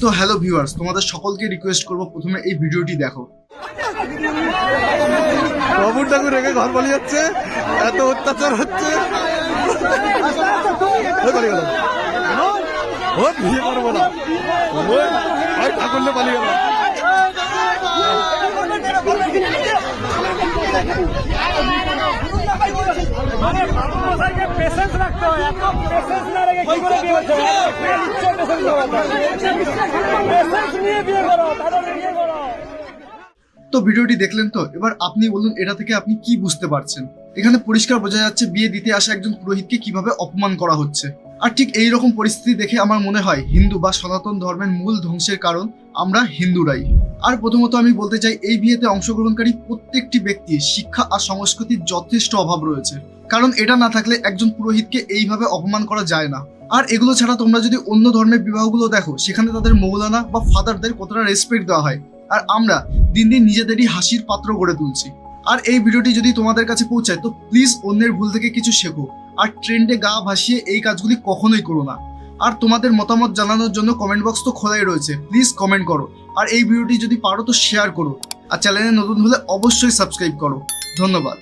তো hello viewers তোমাদের সকলকে রিকোয়েস্ট করব প্রথমে এই ভিডিওটি দেখো। বাবুর ঠাকুর রেখে ঘর পালিয়ে যাচ্ছে, এত অত্যাচার হচ্ছে। মানে তো ভিডিওটি দেখলেন তো? এবার আপনি বলুন, এটা থেকে আপনি কি বুঝতে পারছেন? এখানে পরিষ্কার বোঝা যাচ্ছে বিয়ে দিতে আসা একজন পুরোহিতকে কীভাবে অপমান করা হচ্ছে। আর ঠিক এই রকম পরিস্থিতি দেখে আমার মনে হয় হিন্দু বা সনাতন ধর্মের মূল ধ্বংসের কারণ আমরা হিন্দুরাই। আর প্রথমত আমি বলতে চাই, এই বিয়েতে অংশগ্রহণকারী প্রত্যেকটি ব্যক্তির শিক্ষা আর সংস্কৃতির যথেষ্ট অভাব রয়েছে। কারণ এটা না থাকলে একজন পুরোহিতকে এইভাবে অপমান করা যায় না। আর এগুলো ছাড়া তোমরা যদি অন্য ধর্মের বিবাহগুলো দেখো, সেখানে তাদের মৌলানা বা ফাদারদের কতটা রেসপেক্ট দেওয়া হয়। আর আমরা দিন দিন নিজেদেরই হাসির পাত্র গড়ে তুলছি। আর এই ভিডিওটি যদি তোমাদের কাছে পৌঁছায়, তো প্লিজ অন্যের ভুল থেকে কিছু শেখো। আর ট্রেন্ডে গা ভাসিয়ে এই কাজগুলি কখনোই করো না। আর তোমাদের মতামত জানানোর জন্য কমেন্ট বক্স তো খোলাই রয়েছে। প্লিজ কমেন্ট করো। আর এই ভিডিওটি যদি পারো, তো শেয়ার করো। আর চ্যানেলে নতুন হলে অবশ্যই সাবস্ক্রাইব করো। ধন্যবাদ।